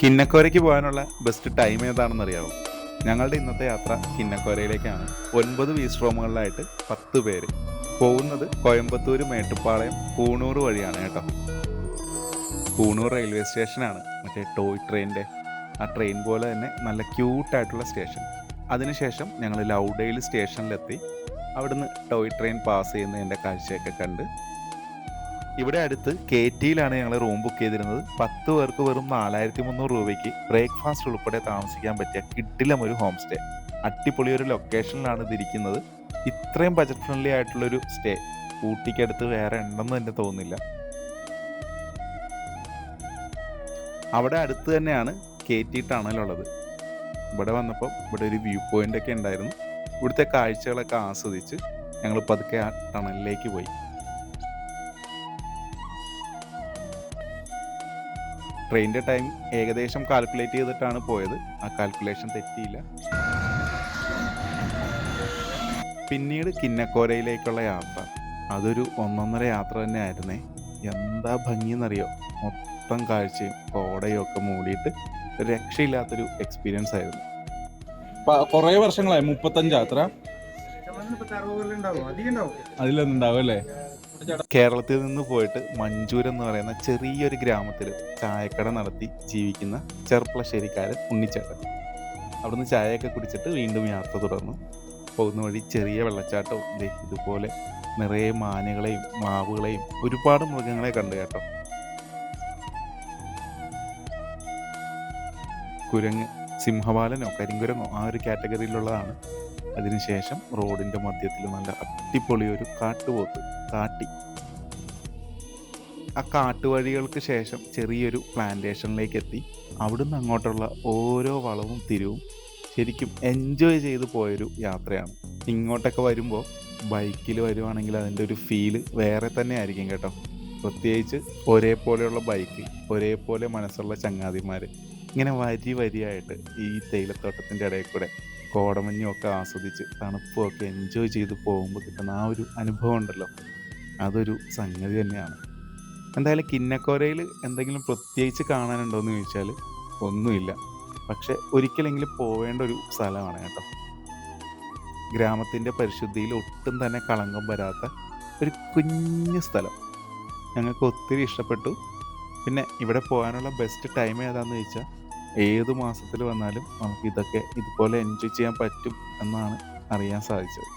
കിന്നക്കോരയ്ക്ക് പോകാനുള്ള best time ഏതാണെന്ന് അറിയാമോ ഞങ്ങളുടെ ഇന്നത്തെ യാത്ര കിന്നക്കോരയിലേക്കാണ്. ഒൻപത് വീസ് റൂമുകളിലായിട്ട് പത്ത് പേര്. പോകുന്നത് കോയമ്പത്തൂർ മേട്ടുപ്പാളയം പൂണൂർ വഴിയാണ് കേട്ടോ. പൂണൂർ റെയിൽവേ സ്റ്റേഷനാണ് മറ്റേ ടോയ് ട്രെയിനിന്റെ ആ ട്രെയിൻ പോലെ തന്നെ നല്ല ക്യൂട്ടായിട്ടുള്ള സ്റ്റേഷൻ അതിനുശേഷം ഞങ്ങൾ ലൗഡയിൽ സ്റ്റേഷനിലെത്തി അവിടുന്ന് ടോയ് ട്രെയിൻ പാസ് ചെയ്യുന്നതിന്റെ കാഴ്ചയൊക്കെ കണ്ട് ഇവിടെ അടുത്ത് കെ ടിയിലാണ് ഞങ്ങൾ റൂം ബുക്ക് ചെയ്തിരുന്നത്. പത്ത് പേർക്ക് വെറും നാലായിരത്തി മുന്നൂറ് രൂപയ്ക്ക് ബ്രേക്ക്ഫാസ്റ്റ് ഉൾപ്പെടെ താമസിക്കാൻ പറ്റിയ കിട്ടിലം ഒരു ഹോം സ്റ്റേ അടിപൊളി ഒരു ലൊക്കേഷനിലാണ് ഇതിരിക്കുന്നത്. ഇത്രയും ബജറ്റ് ഫ്രണ്ട്ലി ആയിട്ടുള്ളൊരു സ്റ്റേ ഊട്ടിക്കടുത്ത് വേറെ ഉണ്ടെന്ന് തന്നെ തോന്നുന്നില്ല. അവിടെ അടുത്ത് തന്നെയാണ് കെ ടി ടണലുള്ളത്. ഇവിടെ വന്നപ്പോൾ ഇവിടെ ഒരു വ്യൂ പോയിന്റ് ഒക്കെ ഉണ്ടായിരുന്നു. ഇവിടുത്തെ കാഴ്ചകളൊക്കെ ആസ്വദിച്ച് ഞങ്ങൾ പതുക്കെ ആ ടണലിലേക്ക് പോയി. ട്രെയിനിന്റെ ടൈം ഏകദേശം കാൽക്കുലേറ്റ് ചെയ്തിട്ടാണ് പോയത്. ആ കാൽക്കുലേഷൻ തെറ്റിയില്ല. പിന്നീട് കിന്നക്കോരയിലേക്കുള്ള യാത്ര. അതൊരു ഒന്നൊന്നര യാത്ര തന്നെ ആയിരുന്നേ എന്താ ഭംഗിയെന്നറിയോ? മൊത്തം കാഴ്ചയും കോടയും ഒക്കെ മൂടിയിട്ട് ഒരു രക്ഷയില്ലാത്തൊരു എക്സ്പീരിയൻസ് ആയിരുന്നു. കുറേ വർഷങ്ങളായി. മുപ്പത്തഞ്ച് യാത്ര. അതിലൊന്നും ഉണ്ടാവും അല്ലേ? കേരളത്തിൽ നിന്ന് പോയിട്ട് മഞ്ചൂർ എന്ന് പറയുന്ന ചെറിയൊരു ഗ്രാമത്തിൽ ചായക്കട നടത്തി ജീവിക്കുന്ന ചെർപ്പളശ്ശേരിക്കാരൻ ഉണ്ണിച്ചേട്ടൻ. അവിടുന്ന് ചായയൊക്കെ കുടിച്ചിട്ട് വീണ്ടും യാത്ര തുടർന്നു. പോകുന്ന വഴി ചെറിയ വെള്ളച്ചാട്ടവും ഇതുപോലെ നിറയെ മാനുകളെയും മാവുകളെയും ഒരുപാട് മൃഗങ്ങളെ കണ്ടു കേട്ടോ. കുരങ്ങ് സിംഹവാലനോ കരിങ്കുരങ്ങോ ആ ഒരു കാറ്റഗറിയിലുള്ളതാണ് അതിനുശേഷം റോഡിന്റെ മധ്യത്തിൽ നല്ല അടിപൊളി ഒരു കാട്ടുപോത്ത് കാട്ടി. ആ കാട്ടുവഴികൾക്ക് ശേഷം ചെറിയൊരു പ്ലാന്റേഷനിലേക്ക് എത്തി അവിടുന്ന് അങ്ങോട്ടുള്ള ഓരോ വളവും തിരിവും ശരിക്കും എൻജോയ് ചെയ്ത് പോയൊരു യാത്രയാണ്. ഇങ്ങോട്ടൊക്കെ വരുമ്പോൾ ബൈക്കിൽ വരുവാണെങ്കിൽ അതിന്റെ ഒരു ഫീൽ വേറെ തന്നെ ആയിരിക്കും കേട്ടോ. പ്രത്യേകിച്ച് ഒരേപോലെയുള്ള ബൈക്ക് ഒരേപോലെ മനസ്സുള്ള ചങ്ങാതിമാർ ഇങ്ങനെ വരി വരിയായിട്ട് ഈ തേയിലത്തോട്ടത്തിന്റെ ഇടയിൽ കൂടെ കോടമഞ്ഞും ഒക്കെ ആസ്വദിച്ച് തണുപ്പും ഒക്കെ എൻജോയ് ചെയ്ത് പോകുമ്പോൾ കിട്ടുന്ന ആ ഒരു അനുഭവം ഉണ്ടല്ലോ. അതൊരു സംഗതി തന്നെയാണ്. എന്തായാലും കിന്നക്കോരയിൽ എന്തെങ്കിലും പ്രത്യേകിച്ച് കാണാനുണ്ടോ എന്ന് ചോദിച്ചാൽ ഒന്നുമില്ല. പക്ഷെ ഒരിക്കലെങ്കിലും പോവേണ്ട ഒരു സ്ഥലമാണ് കേട്ടോ. ഗ്രാമത്തിന്റെ പരിശുദ്ധിയിൽ ഒട്ടും തന്നെ കളങ്കം വരാത്ത ഒരു കുഞ്ഞു സ്ഥലം. ഞങ്ങൾക്ക് ഒത്തിരി ഇഷ്ടപ്പെട്ടു. പിന്നെ ഇവിടെ പോകാനുള്ള ബെസ്റ്റ് ടൈം ഏതാണെന്ന് ചോദിച്ചാൽ ഏത് മാസത്തിൽ വന്നാലും നമുക്ക് ഇതൊക്കെ ഇതുപോലെ എൻജോയ് ചെയ്യാൻ പറ്റും എന്നാണ് അറിയാൻ സാധിച്ചത്.